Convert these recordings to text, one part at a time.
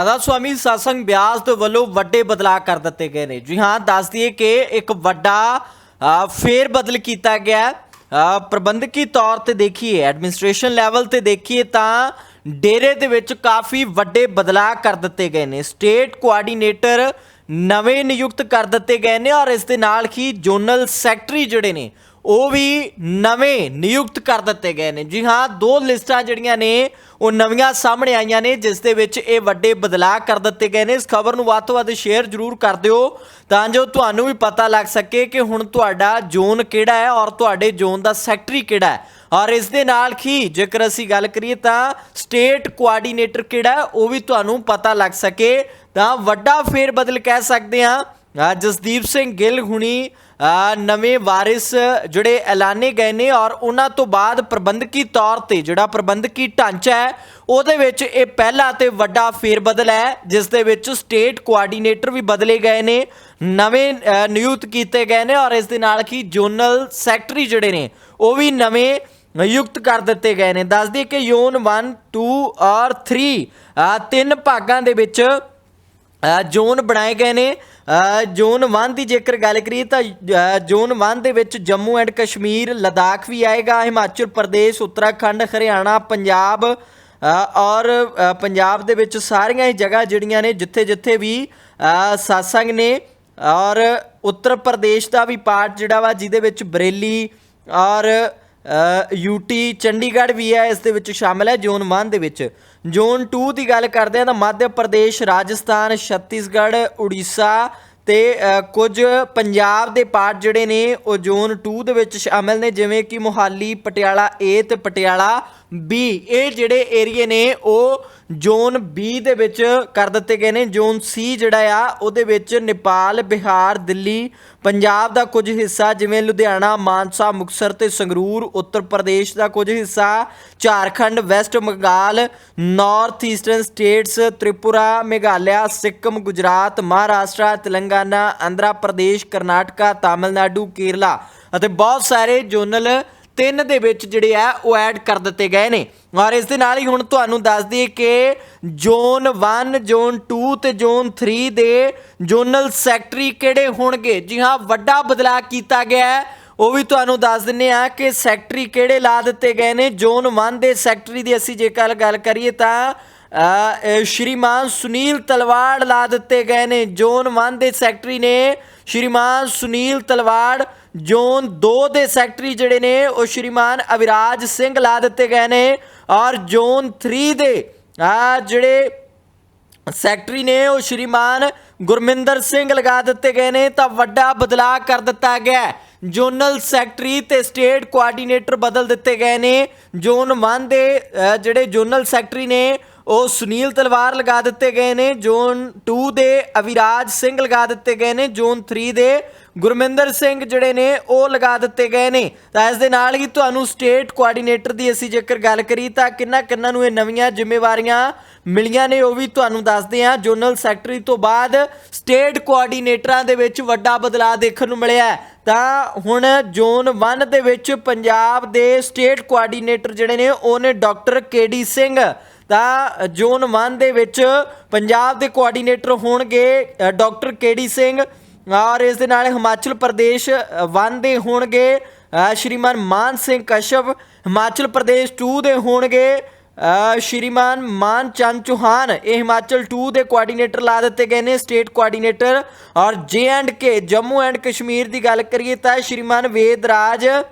ਰਾਧਾ ਸੁਆਮੀ ਸਾਸੰਗ ਬਿਆਸ ਦੇ ਵੱਲੋਂ ਵੱਡੇ ਬਦਲਾਅ ਕਰ ਦਿੱਤੇ ਗਏ ਨੇ। ਜੀ ਹਾਂ, ਦੱਸ ਦਈਏ ਕਿ ਇੱਕ ਵੱਡਾ ਫੇਰ ਬਦਲ ਕੀਤਾ ਗਿਆ ਪ੍ਰਬੰਧਕੀ ਤੌਰ ਤੇ ਦੇਖੀਏ ਐਡਮਿਨਿਸਟ੍ਰੇਸ਼ਨ ਲੈਵਲ ਤੇ ਦੇਖੀਏ ਤਾਂ ਡੇਰੇ ਦੇ ਵਿੱਚ ਕਾਫੀ ਵੱਡੇ ਬਦਲਾਅ ਕਰ ਦਿੱਤੇ ਗਏ ਨੇ। ਸਟੇਟ ਕੋਆਰਡੀਨੇਟਰ ਨਵੇਂ ਨਿਯੁਕਤ ਕਰ ਦਿੱਤੇ ਗਏ ਨੇ ਔਰ ਇਸ ਦੇ ਨਾਲ ਹੀ ਜ਼ੋਨਲ ਸੈਕਟਰੀ ਜਿਹੜੇ ਨੇ ਉਹ ਵੀ ਨਵੇਂ ਨਿਯੁਕਤ ਕਰ ਦਿੱਤੇ ਗਏ ਨੇ। ਜੀ ਹਾਂ, ਦੋ ਲਿਸਟਾਂ ਜਿਹੜੀਆਂ ਨੇ, ਉਹ ਨਵੀਆਂ ਸਾਹਮਣੇ ਆਈਆਂ ਨੇ, ਜਿਸ ਦੇ ਵਿੱਚ ਇਹ ਵੱਡੇ ਬਦਲਾਅ ਕਰ ਦਿੱਤੇ ਗਏ ਨੇ। ਇਸ ਖਬਰ ਨੂੰ ਵੱਧ ਤੋਂ ਵੱਧ ਸ਼ੇਅਰ ਜ਼ਰੂਰ ਕਰ ਦਿਓ, ਤਾਂ ਜੋ ਤੁਹਾਨੂੰ ਵੀ ਪਤਾ ਲੱਗ ਸਕੇ ਕਿ ਹੁਣ ਤੁਹਾਡਾ ਜ਼ੋਨ ਕਿਹੜਾ ਹੈ ਔਰ ਤੁਹਾਡੇ ਜ਼ੋਨ ਦਾ ਸੈਕਟਰੀ ਕਿਹੜਾ ਹੈ। ਔਰ ਇਸ ਦੇ ਨਾਲ ਹੀ ਜੇਕਰ ਅਸੀਂ ਗੱਲ ਕਰੀਏ ਤਾਂ ਸਟੇਟ ਕੋਆਰਡੀਨੇਟਰ ਕਿਹੜਾ ਉਹ ਵੀ ਤੁਹਾਨੂੰ ਪਤਾ ਲੱਗ ਸਕੇ। ਤਾਂ ਵੱਡਾ ਫੇਰ ਬਦਲ ਕਹਿ ਸਕਦੇ ਹਾਂ ਜਸਦੀਪ ਸਿੰਘ ਗਿੱਲ ਹੁਣੀ ਨਵੇਂ ਵਾਰਿਸ ਜਿਹੜੇ ਐਲਾਨੇ ਗਏ ਨੇ ਔਰ ਉਹਨਾਂ ਤੋਂ ਬਾਅਦ ਪ੍ਰਬੰਧਕੀ ਤੌਰ ਤੇ ਜਿਹੜਾ ਪ੍ਰਬੰਧਕੀ ਢਾਂਚਾ ਹੈ, ਉਹਦੇ ਵਿੱਚ ਇਹ ਪਹਿਲਾ ਤੇ ਵੱਡਾ ਫੇਰਬਦਲ ਹੈ, ਜਿਸ ਦੇ ਵਿੱਚ ਸਟੇਟ ਕੋਆਰਡੀਨੇਟਰ ਵੀ ਬਦਲੇ ਗਏ ਨੇ, ਨਵੇਂ ਨਿਯੁਕਤ ਕੀਤੇ ਗਏ ਨੇ ਔਰ ਇਸ ਦੇ ਨਾਲ ਹੀ ਜ਼ੋਨਲ ਸੈਕਟਰੀ ਜਿਹੜੇ ਨੇ, ਉਹ ਵੀ ਨਵੇਂ ਨਿਯੁਕਤ ਕਰ ਦਿੱਤੇ ਗਏ ਨੇ। ਦੱਸ ਦਈਏ ਕਿ ਯੋਨ 1 2 ਔਰ 3 ਤਿੰਨ ਭਾਗਾਂ ਦੇ ਵਿੱਚ ਜ਼ੋਨ ਬਣਾਏ ਗਏ ਨੇ। ਜ਼ੋਨ 1 ਦੀ ਜੇਕਰ ਗੱਲ ਕਰੀਏ ਤਾਂ ਜ਼ੋਨ 1 ਦੇ ਵਿੱਚ ਜੰਮੂ ਐਂਡ ਕਸ਼ਮੀਰ ਲਦਾਖ ਵੀ ਆਏਗਾ ਹਿਮਾਚਲ ਪ੍ਰਦੇਸ਼ ਉੱਤਰਾਖੰਡ ਹਰਿਆਣਾ ਪੰਜਾਬ ਔਰ ਪੰਜਾਬ ਦੇ ਵਿੱਚ ਸਾਰੀਆਂ ਹੀ ਜਗ੍ਹਾ ਜਿਹੜੀਆਂ ਨੇ ਜਿੱਥੇ ਜਿੱਥੇ ਵੀ ਅ, ਸਾਸੰਗ ਨੇ। ਔਰ ਉੱਤਰ ਪ੍ਰਦੇਸ਼ ਦਾ ਵੀ ਪਾਰਟ ਜਿਹੜਾ ਵਾ ਜਿਹਦੇ ਵਿੱਚ ਬਰੇਲੀ ਔਰ ਯੂਟੀ ਚੰਡੀਗੜ੍ਹ ਵੀ ਹੈ, ਇਸ ਦੇ ਵਿੱਚ ਸ਼ਾਮਲ ਹੈ, ਜ਼ੋਨ 1 ਦੇ ਵਿੱਚ। ਜ਼ੋਨ 2 ਦੀ ਗੱਲ ਕਰਦੇ ਹਾਂ ਤਾਂ ਮੱਧ ਪ੍ਰਦੇਸ਼, ਰਾਜਸਥਾਨ, ਛੱਤੀਸਗੜ੍ਹ, ਉੜੀਸਾ ਤੇ ਕੁਝ ਪੰਜਾਬ ਦੇ ਪਾਰਟ ਜਿਹੜੇ ਨੇ, ਉਹ ਜ਼ੋਨ 2 ਦੇ ਵਿੱਚ ਸ਼ਾਮਲ ਨੇ, ਜਿਵੇਂ ਕਿ ਮੋਹਾਲੀ, ਪਟਿਆਲਾ ਏ ਤੇ ਪਟਿਆਲਾ ਬੀ ਇਹ ਜਿਹੜੇ ਏਰੀਏ ਨੇ, ਉਹ ਜ਼ੋਨ ਬੀ ਦੇ ਵਿੱਚ ਕਰ ਦਿੱਤੇ ਗਏ ਨੇ। ਜ਼ੋਨ ਸੀ ਜਿਹੜਾ ਆ, ਉਹਦੇ ਵਿੱਚ ਨੇਪਾਲ, ਬਿਹਾਰ, ਦਿੱਲੀ, ਪੰਜਾਬ ਦਾ ਕੁਝ ਹਿੱਸਾ, ਜਿਵੇਂ ਲੁਧਿਆਣਾ, ਮਾਨਸਾ ਮੁਕਸਰ ਤੇ ਸੰਗਰੂਰ, ਉੱਤਰ ਪ੍ਰਦੇਸ਼ ਦਾ ਕੁਝ ਹਿੱਸਾ, Jharkhand West Bengal north eastern states Tripura, Meghalaya Sikkim Gujarat Maharashtra Telangana Andhra Pradesh Karnataka Tamil Nadu Kerala ਅਤੇ ਬਹੁਤ ਸਾਰੇ ਜ਼ੋਨਲ ਤਿੰਨ ਦੇ ਵਿੱਚ ਜਿਹੜੇ ਆ, ਉਹ ਐਡ ਕਰ ਦਿੱਤੇ ਗਏ ਨੇ। ਔਰ ਇਸ ਦੇ ਨਾਲ ਹੀ ਹੁਣ ਤੁਹਾਨੂੰ ਦੱਸ ਦਈਏ ਕਿ ਜ਼ੋਨ 1 ਜ਼ੋਨ 2 ਤੇ ਜ਼ੋਨ 3 ਦੇ ਜ਼ੋਨਲ ਸੈਕਟਰੀ ਕਿਹੜੇ ਹੋਣਗੇ? ਜੀ ਹਾਂ, ਵੱਡਾ ਬਦਲਾਅ ਕੀਤਾ ਗਿਆ ਹੈ। ਉਹ ਵੀ ਤੁਹਾਨੂੰ ਦੱਸ ਦਿੰਨੇ ਆ ਕਿ ਸੈਕਟਰੀ ਕਿਹੜੇ ਲਾ ਦਿੱਤੇ ਗਏ ਨੇ? ਜ਼ੋਨ 1 ਦੇ ਸੈਕਟਰੀ ਦੀ ਅਸੀਂ ਜੇਕਰ ਗੱਲ ਕਰੀਏ ਤਾਂ ਸ਼੍ਰੀਮਾਨ ਸੁਨੀਲ ਤਲਵਾੜ ਲਾ ਦਿੱਤੇ ਗਏ ਨੇ। ਜ਼ੋਨ 1 ਦੇ ਸੈਕਟਰੀ ਨੇ ਸ਼੍ਰੀਮਾਨ ਸੁਨੀਲ ਤਲਵਾੜ ਜ਼ੋਨ 2 ਦੇ ਸੈਕਟਰੀ ਜਿਹੜੇ ਨੇ, ਉਹ ਸ਼੍ਰੀਮਾਨ ਅਵਿਰਾਜ ਸਿੰਘ ਲਾ ਦਿੱਤੇ ਗਏ ਨੇ ਔਰ ਜ਼ੋਨ 3 ਦੇ, ਆ ਜਿਹੜੇ ਸੈਕਟਰੀ ਨੇ, ਉਹ ਸ਼੍ਰੀਮਾਨ ਗੁਰਮਿੰਦਰ ਸਿੰਘ ਲਗਾ ਦਿੱਤੇ ਗਏ ਨੇ, ਤਾਂ ਵੱਡਾ ਬਦਲਾਅ ਕਰ ਦਿੱਤਾ ਗਿਆ ਹੈ। ਜ਼ੋਨਲ ਸੈਕਟਰੀ ਤੇ ਸਟੇਟ ਕੋਆਰਡੀਨੇਟਰ ਬਦਲ ਦਿੱਤੇ ਗਏ ਨੇ ਜ਼ੋਨ 1 ਦੇ ਜਿਹੜੇ ਜ਼ੋਨਲ ਸੈਕਟਰੀ ਨੇ ਉਹ ਸੁਨੀਲ ਤਲਵਾਰ ਲਗਾ ਦਿੱਤੇ ਗਏ ਨੇ, ਜ਼ੋਨ 2 ਦੇ ਅਵਿਰਾਜ ਸਿੰਘ ਲਗਾ ਦਿੱਤੇ ਗਏ ਨੇ, ਜ਼ੋਨ 3 ਦੇ ਗੁਰਮਿੰਦਰ ਸਿੰਘ ਜਿਹੜੇ ਨੇ, ਉਹ ਲਗਾ ਦਿੱਤੇ ਗਏ ਨੇ। ਤਾਂ ਇਸ ਦੇ ਨਾਲ ਹੀ ਤੁਹਾਨੂੰ ਸਟੇਟ ਕੋਆਰਡੀਨੇਟਰ ਦੀ ਅਸੀਂ ਜੇਕਰ ਗੱਲ ਕਰੀ ਤਾਂ ਕਿੰਨਾ ਕਿੰਨਾ ਨੂੰ ਇਹ ਨਵੀਆਂ ਜ਼ਿੰਮੇਵਾਰੀਆਂ ਮਿਲੀਆਂ ਨੇ, ਉਹ ਵੀ ਤੁਹਾਨੂੰ ਦੱਸਦੇ ਹਾਂ। ਜ਼ੋਨਲ ਸੈਕਟਰੀ ਤੋਂ ਬਾਅਦ ਸਟੇਟ ਕੋਆਰਡੀਨੇਟਰਾਂ ਦੇ ਵਿੱਚ ਵੱਡਾ ਬਦਲਾਅ ਦੇਖਣ ਨੂੰ ਮਿਲਿਆ ਤਾਂ ਹੁਣ ਜ਼ੋਨ 1 ਦੇ ਵਿੱਚ ਪੰਜਾਬ ਦੇ ਸਟੇਟ ਕੋਆਰਡੀਨੇਟਰ ਜਿਹੜੇ ਨੇ, ਉਹ ਨੇ ਡਾਕਟਰ ਕੇਡੀ ਸਿੰਘ ਤਾਂ ਜ਼ੋਨ 1 ਦੇ ਵਿੱਚ ਪੰਜਾਬ ਦੇ ਕੋਆਰਡੀਨੇਟਰ ਹੋਣਗੇ ਅ, ਡਾਕਟਰ ਕੇਡੀ ਸਿੰਘ ਔਰ ਇਸ ਦੇ ਨਾਲ ਹਿਮਾਚਲ ਪ੍ਰਦੇਸ਼ 1 ਦੇ ਹੋਣਗੇ ਸ਼੍ਰੀਮਾਨ ਮਾਨ ਸਿੰਘ ਕਸ਼ਪ ਹਿਮਾਚਲ ਪ੍ਰਦੇਸ਼ 2 ਦੇ ਹੋਣਗੇ ਸ਼੍ਰੀਮਾਨ ਮਾਨ ਚੰਦ ਚੌਹਾਨ। ਇਹ ਹਿਮਾਚਲ 2 ਦੇ ਕੋਆਰਡੀਨੇਟਰ ਲਾ ਦਿੱਤੇ ਗਏ ਨੇ ਸਟੇਟ ਕੋਆਰਡੀਨੇਟਰ ਔਰ J and K Jammu and Kashmir ਦੀ ਗੱਲ ਕਰੀਏ ਤਾਂ ਸ਼੍ਰੀਮਾਨ ਵੇਦਰਾਜ ਅ,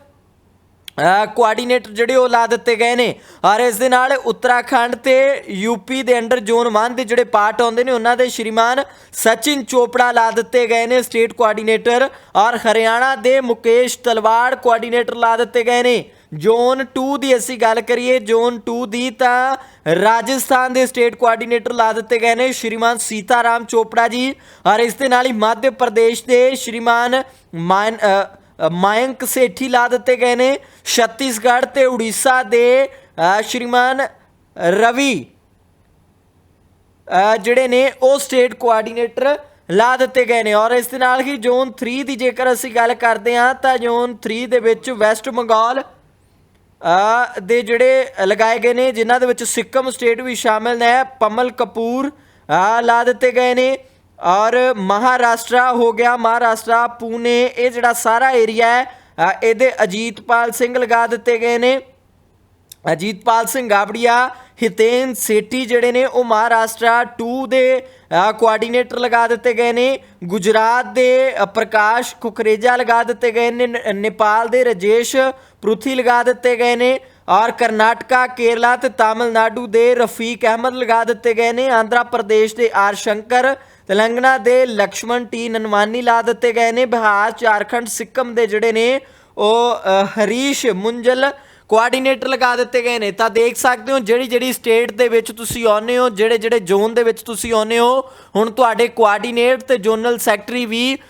ਕੋਆਰਡੀਨੇਟਰ ਜਿਹੜੇ ਉਹ ਲਾ ਦਿੱਤੇ ਗਏ ਨੇ। ਔਰ ਇਸ ਦੇ ਨਾਲ ਉੱਤਰਾਖੰਡ ਤੇ ਯੂਪੀ ਦੇ ਅੰਡਰ ਜ਼ੋਨ 1 ਦੇ ਜਿਹੜੇ ਪਾਰਟ ਆਉਂਦੇ ਨੇ, ਉਹਨਾਂ ਦੇ ਸ਼੍ਰੀਮਾਨ ਸਚਿਨ ਚੋਪੜਾ ਲਾ ਦਿੱਤੇ ਗਏ ਨੇ ਸਟੇਟ ਕੋਆਰਡੀਨੇਟਰ ਔਰ ਹਰਿਆਣਾ ਦੇ ਮੁਕੇਸ਼ ਤਲਵਾੜ ਕੋਆਰਡੀਨੇਟਰ ਲਾ ਦਿੱਤੇ ਗਏ ਨੇ। ਜ਼ੋਨ 2 ਦੀ ਅਸੀਂ ਗੱਲ ਕਰੀਏ, ਜ਼ੋਨ 2 ਦੀ ਤਾਂ ਰਾਜਸਥਾਨ ਦੇ ਸਟੇਟ ਕੋਆਰਡੀਨੇਟਰ ਲਾ ਦਿੱਤੇ ਗਏ ਨੇ, ਸ਼੍ਰੀਮਾਨ ਸੀਤਾਰਾਮ ਚੋਪੜਾ ਜੀ। ਔਰ ਇਸ ਦੇ ਨਾਲ ਹੀ ਮੱਧ ਪ੍ਰਦੇਸ਼ ਦੇ ਸ਼੍ਰੀਮਾਨ ਮਾਨ ਮਾਇੰਕ ਸੇਠੀ ਲਾ ਦਿੱਤੇ ਗਏ ਨੇ। ਛੱਤੀਸਗੜ੍ਹ ਤੇ ਉੜੀਸਾ ਦੇ ਸ਼੍ਰੀਮਾਨ ਰਵੀ ਜਿਹੜੇ ਨੇ, ਉਹ ਸਟੇਟ ਕੋਆਰਡੀਨੇਟਰ ਲਾ ਦਿੱਤੇ ਗਏ ਨੇ। ਔਰ ਇਸ ਦੇ ਨਾਲ ਹੀ ਜ਼ੋਨ 3 ਦੀ ਜੇਕਰ ਅਸੀਂ ਗੱਲ ਕਰਦੇ ਹਾਂ, ਤਾਂ ਜ਼ੋਨ 3 ਦੇ ਵਿੱਚ ਵੈਸਟ ਬੰਗਾਲ ਦੇ ਜਿਹੜੇ ਲਗਾਏ ਗਏ ਨੇ, ਜਿਨ੍ਹਾਂ ਦੇ ਵਿੱਚ ਸਿੱਕਮ ਸਟੇਟ ਵੀ ਸ਼ਾਮਿਲ ਹੈ ਪਮਲ ਕਪੂਰ ਲਾ ਦਿੱਤੇ ਗਏ ਨੇ। ਔਰ ਮਹਾਰਾਸ਼ਟਰਾ ਹੋ ਗਿਆ, ਮਹਾਰਾਸ਼ਟਰਾ, ਪੂਨੇ, ਇਹ ਜਿਹੜਾ ਸਾਰਾ ਏਰੀਆ ਹੈ ਇਹਦੇ ਅਜੀਤਪਾਲ ਸਿੰਘ ਲਗਾ ਦਿੱਤੇ ਗਏ ਨੇ। ਅਜੀਤਪਾਲ ਸਿੰਘ ਗਾਬੜੀਆ, ਹਿਤੇਨ ਸੇਠੀ ਜਿਹੜੇ ਨੇ, ਉਹ ਮਹਾਰਾਸ਼ਟਰਾ 2 ਦੇ ਕੋਆਰਡੀਨੇਟਰ ਲਗਾ ਦਿੱਤੇ ਗਏ ਨੇ। ਗੁਜਰਾਤ ਦੇ ਪ੍ਰਕਾਸ਼ ਕੁਕਰੇਜਾ ਲਗਾ ਦਿੱਤੇ ਗਏ ਨੇ, ਨੇਪਾਲ ਦੇ ਰਜੇਸ਼ ਪਰੂਥੀ ਲਗਾ ਦਿੱਤੇ ਗਏ ਨੇ। ਔਰ ਕਰਨਾਟਕਾ, ਕੇਰਲਾ ਤੇ ਤਾਮਿਲਨਾਡੂ ਦੇ ਰਫੀਕ ਅਹਿਮਦ ਲਗਾ ਦਿੱਤੇ ਗਏ ਨੇ। ਆਂਧਰਾ ਪ੍ਰਦੇਸ਼ ਦੇ ਆਰ ਸ਼ੰਕਰ ਤੇਲੰਗਨਾ ਦੇ ਲਕਸ਼ਮਣ ਟੀ ਨਨਵਾਨੀ ਲਾ ਦਿੱਤੇ ਗਏ ਨੇ। ਬਿਹਾਰ, ਝਾਰਖੰਡ, ਸਿੱਕਮ ਦੇ ਜਿਹੜੇ ਨੇ, ਉਹ ਹਰੀਸ਼ ਮੁੰਜਲ ਕੋਆਰਡੀਨੇਟਰ ਲਗਾ ਦਿੱਤੇ ਗਏ ਨੇ। ਤਾਂ ਦੇਖ ਸਕਦੇ ਹੋ ਜਿਹੜੀ ਜਿਹੜੀ ਸਟੇਟ ਦੇ ਵਿੱਚ ਤੁਸੀਂ ਆਉਂਦੇ ਹੋ, ਜਿਹੜੇ ਜਿਹੜੇ ਜ਼ੋਨ ਦੇ ਵਿੱਚ ਤੁਸੀਂ ਆਉਂਦੇ ਹੋ, ਹੁਣ ਤੁਹਾਡੇ ਕੋਆਰਡੀਨੇਟ ਤੇ ਜ਼ੋਨਲ ਸੈਕਟਰੀ ਵੀ